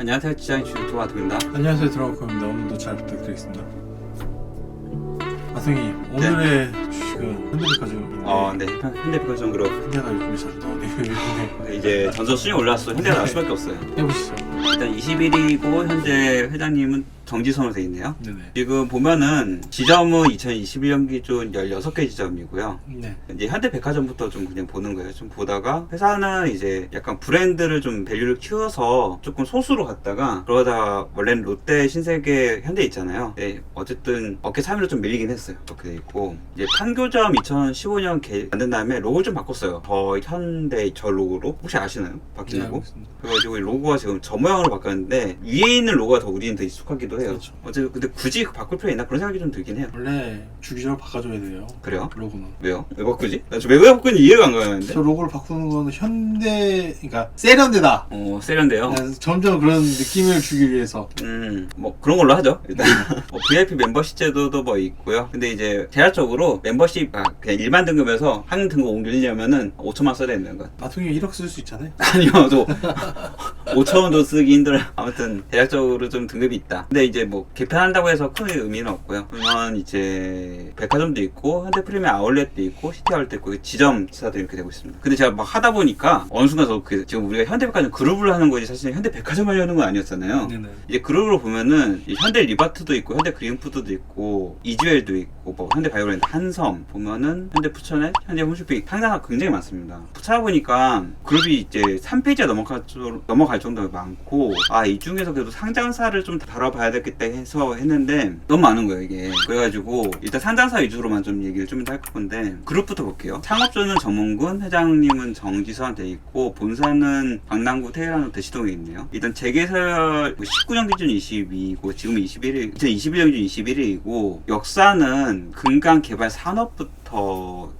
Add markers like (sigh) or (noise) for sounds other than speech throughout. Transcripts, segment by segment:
안녕하세요 지장이 주유튜버 아동입니다. 안녕하세요 드라마코입니다. 오늘도 잘 부탁드리겠습니다. 아성이 오늘의 주식은 현대백화점인데 어, 네. 현대백화점 그룹 현대가 요즘에 잘 나오네요. 이제 전선 순위 올라왔어 현대가 나올 수밖에 없어요. 해보시죠. 일단 21위고 현재 회장님은 정지선으로 돼 있네요 네네. 지금 보면은 지점은 2021년 기준 16개 지점이고요 네. 이제 현대백화점부터 좀 그냥 보는 거예요. 좀 보다가 회사는 이제 약간 브랜드를 좀 밸류를 키워서 조금 소수로 갔다가 그러다 원래는 롯데 신세계 현대 있잖아요. 네, 어쨌든 어깨 3위로 좀 밀리긴 했어요. 그렇게 돼 있고 이제 판교점 2015년 개 만든 다음에 로고를 좀 바꿨어요. 저 현대 저 로고로 혹시 아시나요? 바뀐 네, 로고? 알겠습니다. 그래가지고 이 로고가 지금 저 모양으로 바꿨는데 위에 있는 로고가 더 우리는 더 익숙하기도 해요. 그렇죠. 어쨌든 근데 굳이 바꿀 필요 있나 그런 생각이 좀 들긴 해요. 원래 주기적으로 바꿔줘야 돼요. 그래요? 로고는. 왜요? 왜 바꾸지? 나왜 바꾸는지 이해가 안 가는데. 저 로고를 바꾸는 거는 현대, 그러니까 세련되다. 어, 세련돼요. 네, 점점 그런 느낌을 주기 위해서. 음, 뭐 그런 걸로 하죠. 일단 (laughs) 뭐 VIP 멤버십 제도도 뭐 있고요. 근데 이제 제한적으로 멤버십 아, 그냥 일반 등급에서 한 등급 옮기려면은 5천만 써야 되는 것. 나중에 1억 쓸 수 있잖아요. (laughs) 아니요, 저 (laughs) 5천 원도 쓰기 힘들어요. (laughs) 아무튼 대략적으로 좀 등급이 있다. 근데 이제 뭐 개편한다고 해서 큰 의미는 없고요. 그러면 이제 백화점도 있고 현대 프리미엄 아울렛도 있고 시티 아울렛도 있고 지점 지사도 이렇게 되고 있습니다. 근데 제가 막 하다 보니까 어느 순간 저 그 지금 우리가 현대 백화점 그룹을 하는 거지 사실 현대 백화점 하려는 건 아니었잖아요. 네네. 이제 그룹으로 보면은 이 현대 리바트도 있고 현대 그린푸드도 있고 이주엘도 있고 뭐 현대 바이오랜드 한섬 보면은 현대 푸천에 현대 홈쇼핑 상당히 굉장히 많습니다. 찾아보니까 그룹이 이제 3페이지가 넘어갈, 줄- 넘어갈 정도로 많고 아 이 중에서 그래도 상장사를 좀 다뤄봐야 되겠다 해서 했는데 너무 많은 거예요 이게. 그래가지고 일단 상장사 위주로만 좀 얘기를 좀 할 건데 그룹부터 볼게요. 창업주는 정문군 회장님은 정지선 돼 있고 본사는 강남구 테헤란로 대시동에 있네요. 일단 재개설 19년 기준 22이고 지금 21일 2021년 기준 21일이고 역사는 금강 개발 산업부터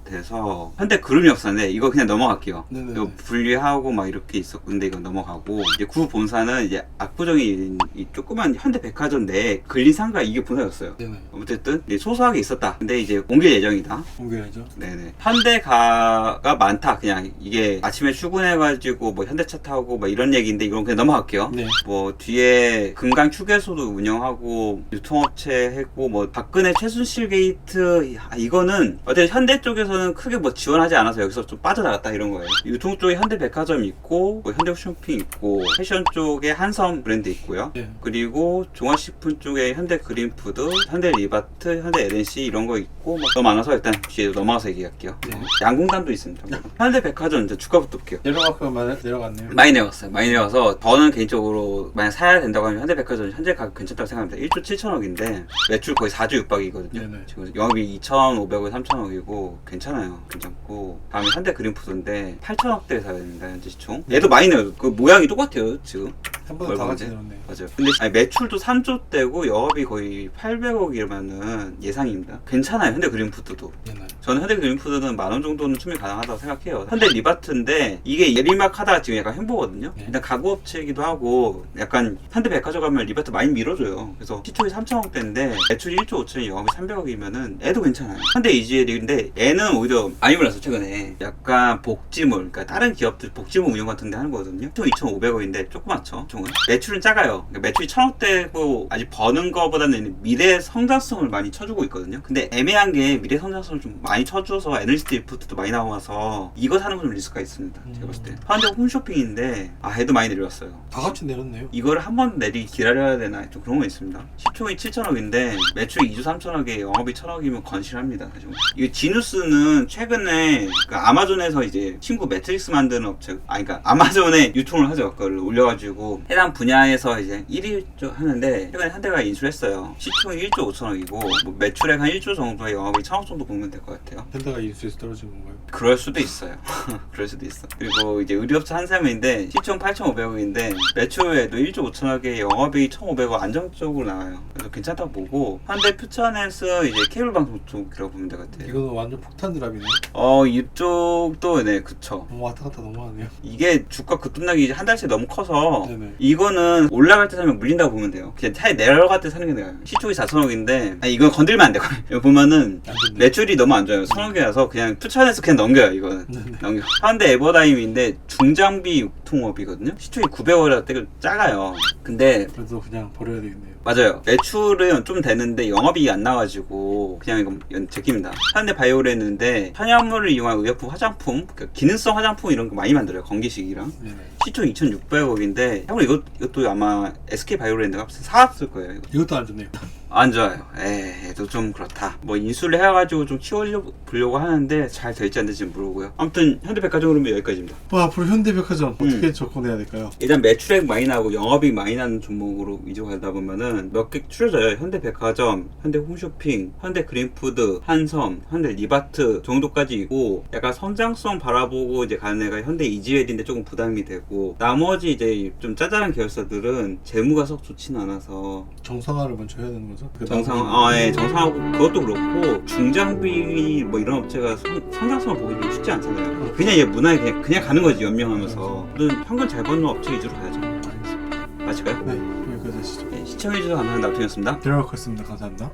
돼서 현대 그룹 역사인데 이거 그냥 넘어갈게요 네네. 이거 분리하고 막 이렇게 있었는데 이건 넘어가고 이제 구 본사는 이제 압구정에 있는 이 조그만 현대 백화점 내에 근린상가 이게 본사였어요 네네. 어쨌든 이제 소소하게 있었다 근데 이제 옮길 예정이다 옮겨야죠. 네네. 현대가가 많다. 그냥 이게 아침에 출근해가지고 뭐 현대차 타고 뭐 이런 얘기인데 이건 그냥 넘어갈게요. 네. 뭐 뒤에 금강 휴게소도 운영하고 유통업체 했고 뭐 박근혜 최순실 게이트 아, 이거는 어쨌든 현대 쪽에서는 크게 뭐 지원하지 않아서 여기서 좀 빠져나갔다 이런 거예요. 유통 쪽에 현대백화점 있고 뭐 현대 쇼핑 있고 패션 쪽에 한섬 브랜드 있고요. 네. 그리고 종합식품 쪽에 현대 그린푸드, 현대 리바트, 현대 LNC 이런 거 있고 뭐 너무 많아서 일단 뒤에 넘어가서 얘기할게요. 네. 양궁단도 있습니다. 현대 백화점 이제 주가부터 볼게요. 말- 내려갔네요. 많이 내려갔어요. 많이 내려가서 저는 개인적으로 만약 사야 된다고 하면 현대백화점 현재 가격 괜찮다고 생각합니다. 1조 7천억인데 매출 거의 4조 육박이거든요. 네네. 지금 영업이 2,500원, 3,000 억이고 괜찮아요. 괜찮고 다음에 현대 그린푸드인데 8천억대 사야 됩니다. 현재 시총. 얘도 내요. 그 모양이 똑같아요. 지금. 한번다 같이? 내렸네요. 맞아요. 근데 아니, 매출도 3조 대고 영업이 거의 800억이면은 예상입니다. 괜찮아요. 현대 그린푸드도. 네네. 저는 현대 그린푸드는 만 원 정도는 충분히 가능하다고 생각해요. 현대 리바트인데 이게 예리막 하다가 지금 약간 횡보거든요. 네. 일단 가구 업체이기도 하고 약간 현대 백화점 가면 리바트 많이 밀어줘요. 그래서 시초이 3천억대인데 매출이 1조 5천이 영업이 300억이면은 애도 괜찮아요. 현대 이지엘인데 애는 오히려 많이 올랐어 최근에. 약간 복지물, 그러니까 다른 기업들 복지물 운영 같은 데 하는 거거든요. 총 2,500억인데 조그맣죠. 총은 매출은 작아요. 그러니까 매출이 1,000억대고 아직 버는 거보다는 미래 성장성을 많이 쳐주고 있거든요. 근데 애매한 게 미래 성장성을 좀 많이 쳐줘서 에너지 리프트도 많이 나와서 이거 사는 건 좀 리스크가 있습니다. 제가 봤을 때. 현대 홈쇼핑인데 아 해도 많이 내려왔어요. 다 같이 내렸네요. 이거를 한 번 내리 기다려야 되나 좀 그런 거 있습니다. 시총이 7천억인데 매출이 2조 3천억에 영업이 1천억이면 건실합니다. 사실. 이 지누스는 최근에 그 아마존에서 이제 친구 매트릭스 만드는 업체, 아 그러니까 아마존에 유통을 하죠. 그걸 올려가지고 해당 분야에서 이제 1위 하는데 최근에 한 대가 인수했어요. 시총이 1조 5천억이고 뭐 매출액 한 1조 정도의 영업이 1천억 정도 보면 될 것 같아요. 현대가 인수에서 떨어진 건가요? 그럴 수도 있어요. (laughs) 그럴 수도 있어. 그리고 이제 의류업체 한샘인데 시총 8,500억인데 매출에도 1조 5천억에 영업이 1,500억 안정적으로 나와요. 그래서 괜찮다고 보고 현대 퓨처넷은 이제 케이블 방송 쪽이라고 보면 될 것 같아요. 이거는 완전 폭탄 드랍이네. 어 이쪽도 네 그쵸. 너무 왔다 갔다 너무 하네요. 이게 주가 급등락이 한 달째 너무 커서 네네. 이거는 올라갈 때 사면 물린다고 보면 돼요. 그냥 차에 내려갈 때 사는 게 나아요. 시총이 4천억인데 아니 이건 건들면 안 돼요. 여기 (laughs) 보면은. 매출이 너무 안 좋아요. 선억이라서 그냥 추천해서 그냥 넘겨요, 이거는. 네네. 넘겨. 현대 에버다임인데 중장비 유통업이거든요. 시총이 900억이라 되게 작아요. 근데 그래도 그냥 버려야 되겠네요. 맞아요. 매출은 좀 되는데 영업이익이 안 나가지고 그냥 이건 연- 제끼입니다. 현대 바이오레는데 천연물을 이용한 의약품, 화장품, 그러니까 기능성 화장품 이런 거 많이 만들어요. 건기식이랑. 네네. 시총 2,600억인데 형은 이것 이것도 아마 SK 바이오랜드가 사왔을 거예요. 이것도 안 좋네요. 안 좋아요. 에이, 또좀 그렇다. 뭐 인수를 해가지고 좀 키워보려고 보려고 하는데 잘 될지 안 될지 모르고요. 아무튼 현대백화점 그러면 여기까지입니다. 뭐 앞으로 현대백화점 어떻게 음. 접근해야 될까요? 일단 매출액 많이 나고 영업이익 많이 나는 종목으로 위주로 가다 보면은 몇 개 추려져요. 현대백화점, 현대홈쇼핑, 현대그린푸드, 한섬, 현대리바트 정도까지 있고 약간 성장성 바라보고 이제 가는 애가 현대 이지웰인데 조금 부담이 되고 나머지 이제 좀 짜잘한 계열사들은 재무가 썩 좋지는 않아서 정상화를 먼저 해야 되는 거죠? 그 정상, 아, 예, 정상하고 그것도 그렇고 중장비 뭐 이런 업체가 성, 성장성을 보기 좀 쉽지 않잖아요. 그냥 얘 문화에 그냥, 그냥 가는 거지 연명하면서. 저는 현금 잘 버는 업체 위주로 가야죠. 맞을까요? 네, 여기까지 하시죠. 네, 시청해주셔서 감사합니다. 나토이었습니다. 드라마크였습니다. 감사합니다.